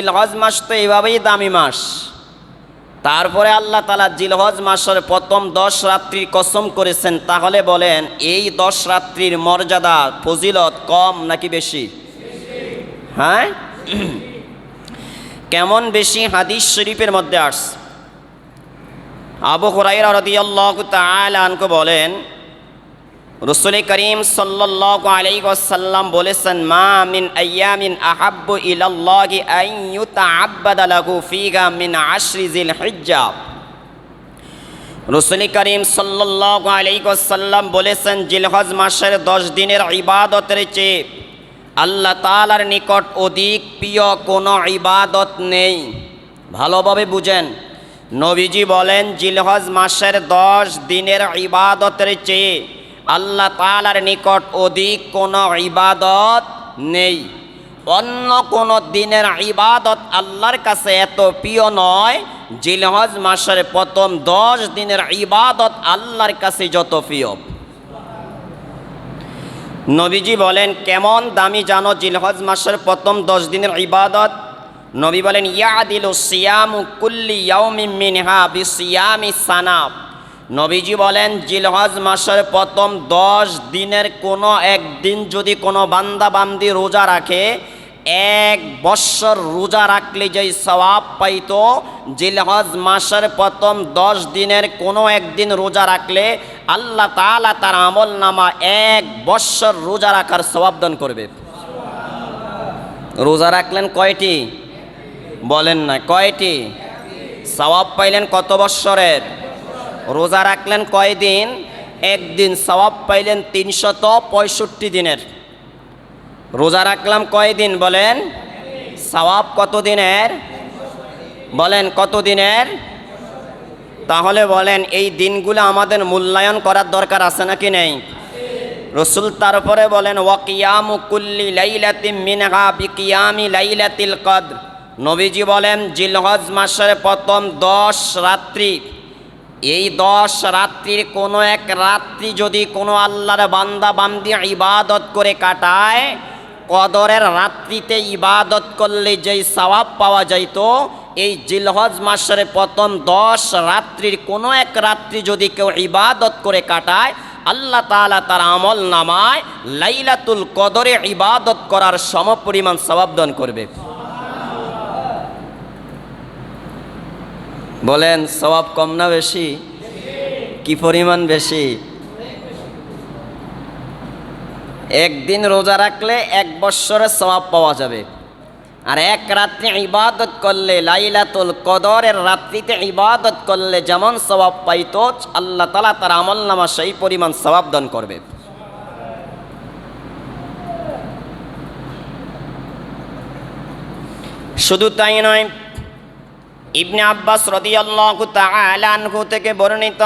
জিলহজ মাস তো এইভাবেই দামি মাস। তারপরে আল্লাহ তালা জিলহজ মাসের প্রথম দশ রাত্রির কসম করেছেন, তাহলে বলেন এই দশ রাত্রির মর্যাদা, ফজিলত কম নাকি বেশি? হ্যাঁ? কেমন বেশি? হাদিস শরীফের মধ্যে আস আবু হুরাইরা রাদিয়াল্লাহু তাআলা আনকো বলেন রসুল করিম সাল্লাল্লাহু বলেছেন, মা মিন মিন রসুল করিম সাল্লাল্লাহু বলেছেন, জিলহজ মাসের দশ দিনের ইবাদতের চেয়ে আল্লাহ তাআলার নিকট অধিক প্রিয় কোনো ইবাদত নেই। ভালোভাবে বুঝেন, নবীজি বলেন, জিলহজ মাসের দশ দিনের ইবাদতের চেয়ে আল্লাহ তালার নিকট অধিক কোনো ইবাদত নেই। অন্য কোনো দিনের ইবাদত আল্লাহর কাছে এত প্রিয় নয়, জিলহজ মাসের প্রথম দশ দিনের ইবাদত আল্লাহর কাছে যত প্রিয়। নবীজি বলেন, কেমন দামি জানো জিলহজ মাসের প্রথম দশ দিনের ইবাদত? নবী বলেন, ইয়াদিলু সিয়ামু কুল্লি ইয়াউমি মিনহা বি সিয়ামি সানাব নবীজি বলেন, জিলহজ মাসের প্রথম দশ দিনের কোনো একদিন যদি কোনো বান্দা বান্দি রোজা রাখে, এক বৎসর রোজা রাখলে যেই সওয়াব পাইত, জিলহজ মাসের প্রথম দশ দিনের কোনো একদিন রোজা রাখলে আল্লাহ তালা তার আমল নামা এক বৎসর রোজা রাখার সওয়াব দান করবে। রোজা রাখলেন কয়টি? বলেন না, কয়টি? সওয়াব পাইলেন কত বৎসরের? রোজা রাখলেন কয়দিন? একদিন সওয়াব পাইলেন তিনশত পঁয়ষট্টি দিনের। রোজা রাখলাম কয়দিন বলেন? সওয়াব কত দিনের? বলেন কত দিনের? তাহলে বলেন এই দিনগুলো আমাদের মূল্যায়ন করার দরকার আছে নাকি নেই? রসুল তারপরে বলেন ওয়াকিয়ামু কুল্লি লাইলাতিম মিনহা বিকিয়ামি লাইলাতিল কদ্র। নবীজি বলেন, জিলহজ মাসের প্রথম দশ রাত্রি এই দশ রাত্রির কোনো এক রাত্রি যদি কোনো আল্লাহর বান্দা বান্দি ইবাদত করে কাটায়, কদরের রাত্রিতে ইবাদত করলে যেই সওয়াব পাওয়া যাইত, এই জিলহজ মাসের প্রথম দশ রাত্রির কোনো এক রাত্রি যদি কেউ ইবাদত করে কাটায়, আল্লাহ তাআলা তার আমল নামায় লাইলাতুল কদরে ইবাদত করার সমপরিমাণ সওয়াব দান করবে। বলেন, সওয়াব কম না বেশি? কি পরিমাণ বেশি? একদিন রোজা রাখলে এক বৎসরের সওয়াব পাওয়া যাবে। আর এক রাত্রে ইবাদত করলে, লাইলাতুল কদরের রাত্রিতে ইবাদত করলে যেমন সওয়াব পাইত, আল্লাহ তালা তার আমল নামা সেই পরিমাণ সওয়াব দান করবে। শুধু তাই নয় ইবনে আব্বাস রদিয়াল্লাহু তাআলা আনহু থেকে বর্ণিত।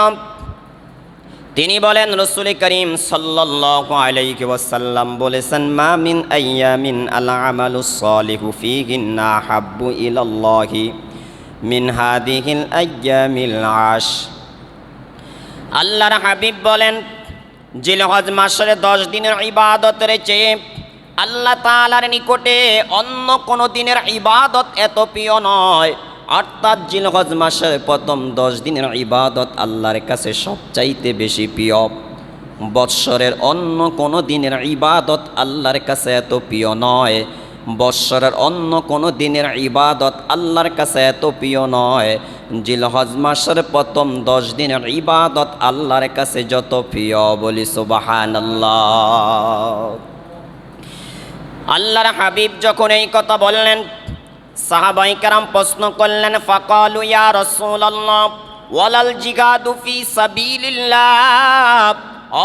তিনি বলেন, রসুল করিম সাল্লাল্লাহু আলাইহি ওয়াসাল্লাম বলেছেন, মা মিন আইয়ামিন আল আমালু সালিহু ফীহিন্না হাব্বু ইলাল্লাহি মিন হাদিহিল আইয়ামিল আশ। আল্লাহর হাবিব বলেন, জিলহজ মাসের দশ দিনের ইবাদতের চেয়ে আল্লাহ তাআলার নিকটে অন্য কোনো দিনের ইবাদত এত প্রিয় নয়। অর্থাৎ জিলহজ মাসের প্রথম দশ দিনের ইবাদত আল্লাহর কাছে সবচাইতে বেশি প্রিয়। বৎসরের অন্য কোনো দিনের ইবাদত আল্লাহর কাছে এত প্রিয় নয়। বৎসরের অন্য কোনো দিনের ইবাদত আল্লাহর কাছে এত প্রিয় নয়। জিলহজ মাসের প্রথম দশ দিনের ইবাদত আল্লাহর কাছে যত প্রিয় বলি সুবাহান আল্লাহ আল্লাহর হাবিব যখন এই কথা বললেন সাহাবাই কারাম প্রশ্ন করলেন, ফাকালু ইয়া রাসূলুল্লাহ, ওয়ালাল জিগাদু ফি সাবিলিল্লাহ?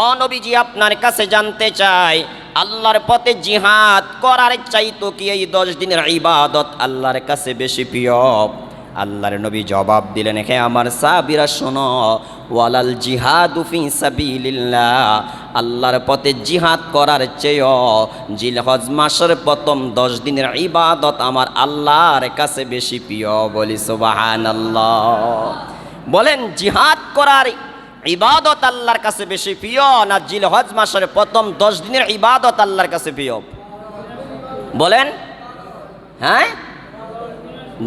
ও নবীজি, আপনার কাছে জানতে চাই, আল্লাহর পথে জিহাদ করার চাইতো কি এই দশ দিনের ইবাদত আল্লাহর কাছে বেশি প্রিয়? আল্লাহর নবী জবাব দিলেন, হে আমার সাবিরা শোনো ওয়ালাল জিহাদ ফি সাবিলিল্লাহ, আল্লাহর পথে জিহাদ করার চেয়েও জিলহজ মাসের প্রথম দশ দিনের ইবাদত আমার আল্লাহর কাছে বেশি প্রিয় বলি সুবাহান বলেন, জিহাদ করার ইবাদত আল্লাহর কাছে বেশি প্রিয় না জিলহজ মাসের প্রথম দশ দিনের ইবাদত আল্লাহর কাছে প্রিয়? বলেন হ্যাঁ?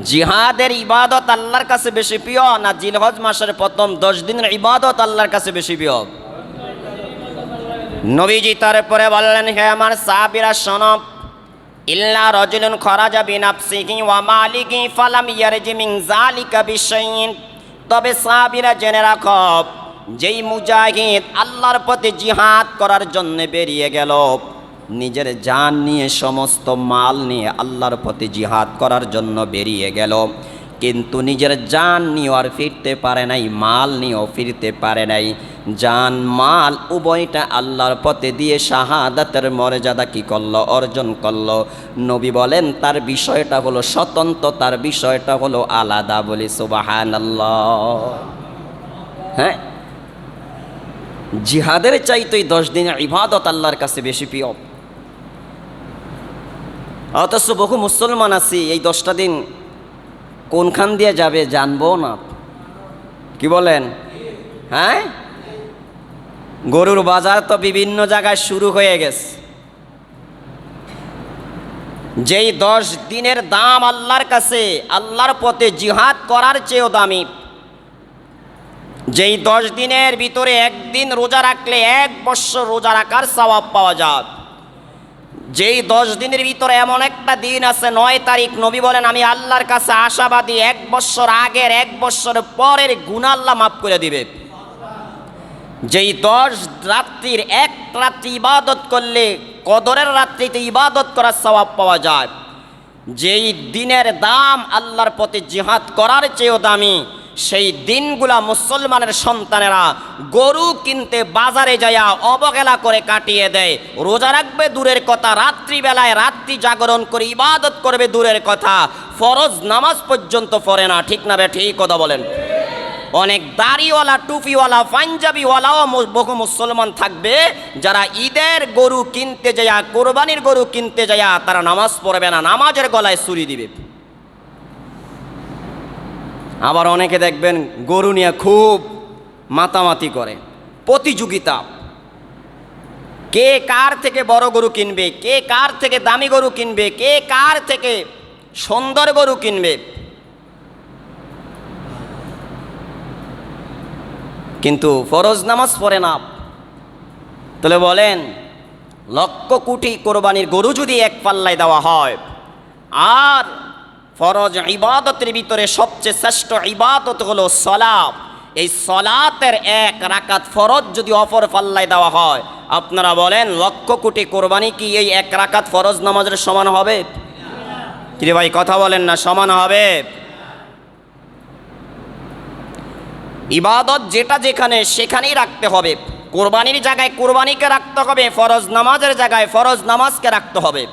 জিহাদের ইবাদত আল্লাহর কাছে বেশি প্রিয় না জিলহজ মাসের প্রথম দশ দিনের ইবাদত আল্লাহর কাছে বেশি প্রিয়? নবীজি তারপরে বললেন, হে আমার সাহাবীরা শোনব ইল্লা রজুলুন খরাজা বিনাফসিহি ওয়া মালিকি ফালাম ইয়ারজি মিন যালিকা বিশাইইন। তবে সাহাবীরা জেনে রাখো, যেই মুজাহিদ আল্লাহর পথে জিহাদ করার জন্য বেরিয়ে গেল নিজের জান নিয়ে সমস্ত মাল নিয়ে আল্লাহর পথে জিহাদ করার জন্য বেরিয়ে গেল। কিন্তু নিজের জান নিয়েও আর ফিরতে পারে নাই, মাল নিয়েও ফিরতে পারে নাই। জান, মাল উভয়টা আল্লাহর পথে দিয়ে শাহাদাতের মর্যাদা কি করল, অর্জন করল? নবী বলেন, তার বিষয়টা হলো স্বতন্ত্র, তার বিষয়টা হলো আলাদা বলি সুবাহান হ্যাঁ? জিহাদের চাইতেই দশ দিনের ইবাদত আল্লাহর কাছে বেশি প্রিয়। অথচ বহু মুসলমান আছি, এই দশটা দিন কোনখান দিয়ে যাবে জানব না। কি বলেন? হ্যাঁ? গরুর বাজার তো বিভিন্ন জায়গায় শুরু হয়ে গেছে। যেই দশ দিনের দাম আল্লাহর কাছে, আল্লাহর পথে জিহাদ করার চেয়েও দামি। যেই দশ দিনের ভিতরে একদিন রোজা রাখলে এক বৎসর রোজা রাখার সওয়াব পাওয়া যায়। যেই দশ দিনের ভিতরে এমন একটা দিন আছে, নয় তারিখ, নবী বলেন, আমি আল্লাহর কাছে আশাবাদী, এক বৎসর আগের, এক বৎসর পরের গুণ আল্লাহ মাফ করে দিবে। যেই দশ রাত্রির এক রাত্রি ইবাদত করলে, কদরের রাত্রিতে ইবাদত করার স্বভাব পাওয়া যায়। যেই দিনের দাম আল্লাহর পথে জিহাদ করার চেয়েও দামি সেই দিনগুলা মুসলমানের সন্তানেরা গরু কিনতে বাজারে যায়া অবহেলা করে কাটিয়ে দেয়। রোজা রাখবে দূরের কথা, রাত্রিবেলায় রাত্রি জাগরণ করে ইবাদত করবে দূরের কথা। ফরজ নামাজ পর্যন্ত পড়ে না, ঠিক না বে, ঠিক কথা বলেন। অনেক দাড়িওয়ালা, টুপিওয়ালা পাঞ্জাবিওয়ালাও বহু মুসলমান থাকবে, যারা ঈদের গরু কিনতে যায়া কোরবানির গরু কিনতে যায়া তারা নামাজ পড়বে না, নামাজের গলায় ছুরি দিবে। আবার অনেকে দেখবেন গরু নিয়ে খুব মাতামাতি করে। প্রতিযোগিতা। কে কার থেকে বড় গরু কিনবে, কে কার থেকে দামি গরু কিনবে, কে কার থেকে সুন্দর গরু কিনবে। কিন্তু ফরজ নামাজ পড়ে না। তাহলে বলেন, লক্ষ কোটি কোরবানির গরু যদি এক পাল্লায় দেওয়া হয়, আর ফরজ ইবাদতের ভিতরে সবচেয়ে শ্রেষ্ঠ ইবাদত হলো সলাপ এই সলাতের এক রাকাত ফরজ যদি অপর পাল্লায় দেওয়া হয়, আপনারা বলেন, লক্ষ কোটি কোরবানি কি এই এক রাকাত ফরজ নামাজের সমান হবে? কিরে ভাই, কথা বলেন না, সমান হবে। ইবাদত যেটা যেখানে, সেখানেই রাখতে হবে। কোরবানির জায়গায় কোরবানিকে রাখতে হবে, ফরজ নামাজের জায়গায় ফরজ নামাজকে রাখতে হবে।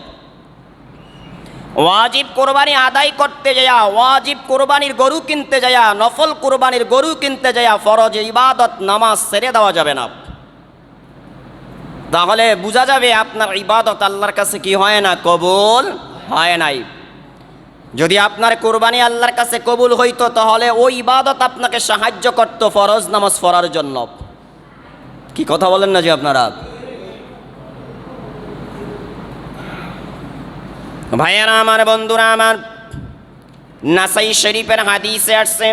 ওয়াজিব কোরবানি আদায় করতে যায়া, ওয়াজিব কোরবানির গরু কিনতে যায়া, নফল কোরবানির গরু কিনতে যায়া ফরজ ইবাদত নামাজ ছেড়ে দেওয়া যাবে না। তাহলে বোঝা যাবে আপনার ইবাদত আল্লাহর কাছে কি হয় না, কবুল হয় নাই। যদি আপনার কোরবানি আল্লাহর কাছে কবুল হইতো, তাহলে ওই ইবাদত আপনাকে সাহায্য করতো ফরজ নামাজ পড়ার জন্য। কি কথা বলেন না যে আপনারা? ভাইয়ারা আমার, বন্ধুরা আমার, নাসাই শরীফের হাদিসে আসছে,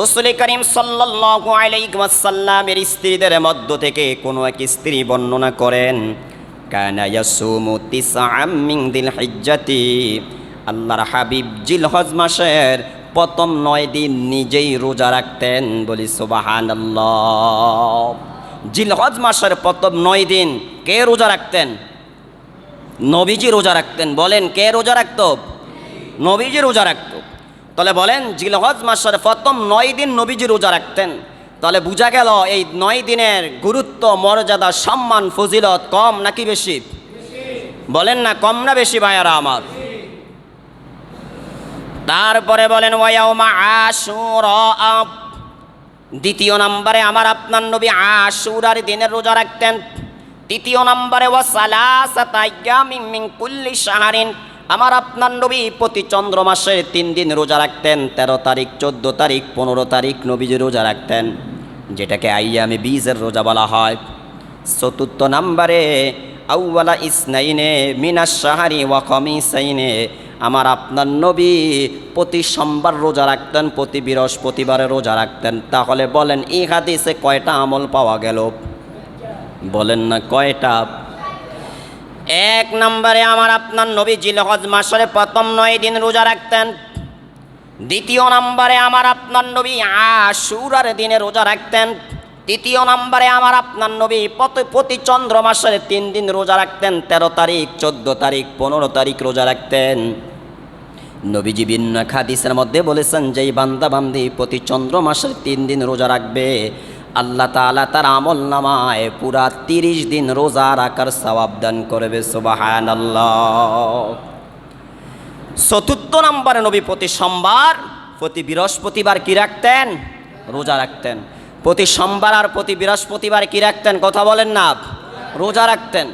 রসুল করিম ওয়াসাল্লামের স্ত্রীদের মধ্য থেকে কোনো এক স্ত্রী বর্ণনা করেন আল্লাহর হাবিব জিলহজ মাসের প্রথম নয় দিন নিজেই রোজা রাখতেন, বলি সুবহানাল্লাহ। জিলহজ মাসের প্রথম নয় দিন কে রোজা রাখতেন? নবীজি রোজা রাখতেন। বলেন, কে রোজা রাখত? নবীজি রোজা রাখত। তাহলে বলেন, জিলহজ মাসের প্রথম নয় দিন নবীজি রোজা রাখতেন। তাহলে বোঝা গেল, এই নয় দিনের গুরুত্ব, মর্যাদা, সম্মান, ফজিলত কম নাকি বেশি? বলেন না, কম না বেশি ভাইয়ারা আমার। তারপরে বলেন দ্বিতীয় নম্বরে, আমার আপনার নবী আশুরার দিনের রোজা রাখতেন। তৃতীয় নম্বরে আমার আপনার নবী প্রতি চন্দ্র মাসে তিন দিন রোজা রাখতেন, তেরো তারিখ, চোদ্দ তারিখ, পনেরো তারিখ নবীজি রোজা রাখতেন, যেটাকে আইয়ামে বীজের রোজা বলা হয়। চতুর্থ নম্বরে, আউওয়ালা ইসনাইনে মিনাস সাহারি ওয়া কমিসাইনে আমার আপনার নবী প্রতি সোমবার রোজা রাখতেন, প্রতি বৃহস্পতিবারে রোজা রাখতেন। তাহলে বলেন, এই হাদিসে কয়টা আমল পাওয়া গেল? বলেন না কয়টা? এক নম্বরে আমার আপনার নবী জিলহজ মাসের প্রথম নয় দিন রোজা রাখতেন। দ্বিতীয় নম্বরে আমার আপনার নবী আশুরার দিনে রোজা রাখতেন। তৃতীয় নম্বরে আমার আপনার নবী প্রতি চন্দ্র মাসের তিন দিন রোজা রাখতেন। তেরো তারিখ, চোদ্দ তারিখ, পনেরো তারিখ রোজা রাখতেন। নবীজি ভিন্ন খাদিসের মধ্যে বলেছেন যে বান্দা বান্দি প্রতি চন্দ্র মাসের তিন দিন রোজা রাখবে আল্লাহ তাআলা তার আমল নামায় পুরা তিরিশ দিন রোজা রাখার সওয়াব দান করবে সুবাহান চতুর্থ নম্বরে নবী প্রতি সোমবার, প্রতি বৃহস্পতিবার কি রাখতেন? রোজা রাখতেন। প্রতি সোমবার আর প্রতি বৃহস্পতিবার কি রাখতেন? কথা বলেন না রোজা রাখতেন।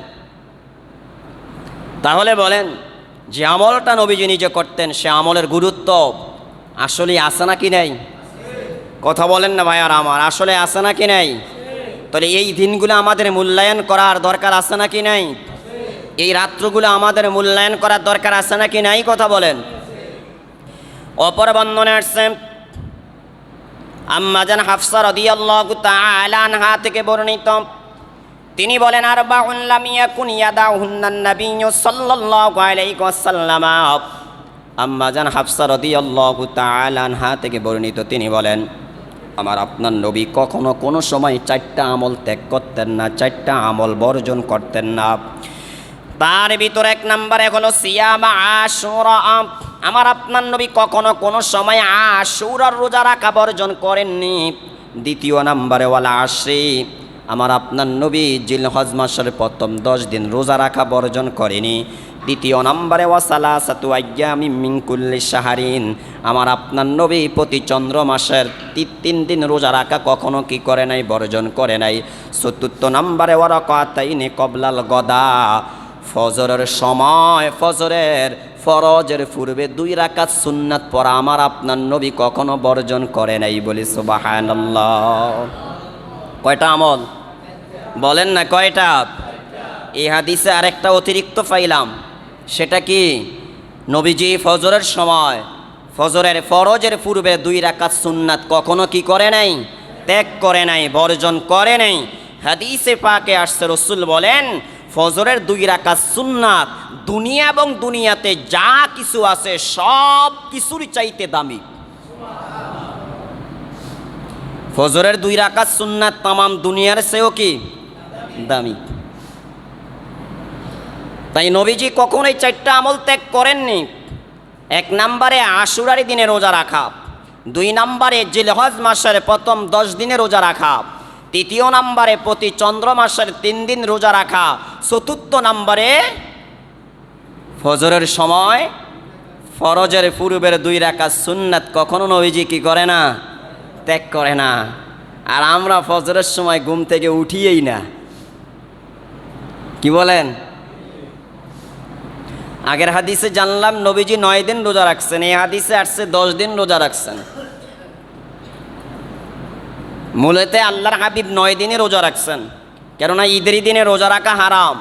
তাহলে বলেন, যে আমলটা নবীজি নিজে করতেন, সে আমলের গুরুত্ব আসলে আছে নাকি নেই? কথা বলেন না ভাই আর আমার। আসলে আছে নাকি নাই? তাহলে এই দিনগুলো আমাদের মূল্যায়ন করার দরকার আছে নাকি নাই? এই রাত্রগুলো আমাদের মূল্যায়ন করার দরকার আছে নাকি নাই কথা বলেন। অপর বন্ধনে আসছেন আম্মাজান হাফসা রাদিয়াল্লাহু তাআলা আনহা থেকে বর্ণিত, তিনি বলেন আর বাউল্লাম ইয়াকুন ইয়াদাহুন্নান নাবিয়্যু সাল্লাল্লাহু আলাইহি ওয়াসাল্লাম। আম্মাজান হাফসা রাদিয়াল্লাহু তাআলা আনহা থেকে বর্ণিত, তিনি বলেন আমার আপনার নবী কখনো কোনো সময় চারটা আমল ত্যাগ করতেন না, চারটা আমল বর্জন করতেন না। তার ভিতর এক নম্বরে হলো সিয়ামা আশুরা। আমার আপনার নবী কখনো কোনো সময় আশুরার রোজা রাখা বর্জন করেননি। দ্বিতীয় নম্বরে ওয়ালা আশি আমার আপনার নবী জিল হজ মাসের প্রথম দশ দিন রোজা রাখা বর্জন করেনি। দ্বিতীয় নম্বরে ওয়াসালা সাতু আয়ামি মিঙ্কুল্লি সাহারিন আমার আপনার নবী প্রতি চন্দ্র মাসের তিন দিন রোজা রাখা কখনো কি করে নাই, বর্জন করে নাই। চতুর্থ নম্বরে, ওয়ারকাতাইনে কবলাল গদা। ফজরের সময়, ফজরের ফরজের পূর্বে দুই রাকাত সুন্নাত পড়া আমার আপনার নবী কখনো বর্জন করে নাই বলি সুবাহান্লাহ কয়টা আমল? বলেন না, কয়টা? এই হাদিসে আরেকটা অতিরিক্ত পাইলাম। সেটা কি? নবীজি ফজরের সময়, ফজরের ফরজের পূর্বে দুই রাকাত সুন্নাত কখনো কি করে নাই? ত্যাগ করে নাই, বর্জন করে নাই। হাদিসে পাকে আসছে রসুল বলেন, ফজরের দুই রাকাত সুন্নাত দুনিয়া এবং দুনিয়াতে যা কিছু আছে সব কিছুর চাইতে দামি। ফজরের দুই রাকাত সুন্নাত তামাম দুনিয়ার চেয়েও কি? দামি। তাই নবীজি কখনোই চারটা আমল ত্যাগ করেননি। এক নম্বরে আশুরারি দিনে রোজা রাখা, দুই নম্বরে জিলহজ মাসের প্রথম দশ দিনে রোজা রাখা, তৃতীয় নম্বরে প্রতি চন্দ্র মাসের তিন দিন রোজা রাখা, চতুর্থ নম্বরে ফজরের সময় ফরজের পূর্বের দুই রাখা সুন্নাত কখনো নবীজি কি করে না? ত্যাগ করে না। আর আমরা ফজরের সময় ঘুম থেকে উঠিয়েই না। কি বলেন? আগের হাদিসে জানলাম, নবীজি নয় দিন রোজা রাখছেন, এই হাদিসে আসছে দশ দিন রোজা রাখছেন। মূলত আল্লাহর হাবিব নয় দিনে রোজা রাখছেন, কেননা ঈদের দিনে রোজা রাখা হারাম।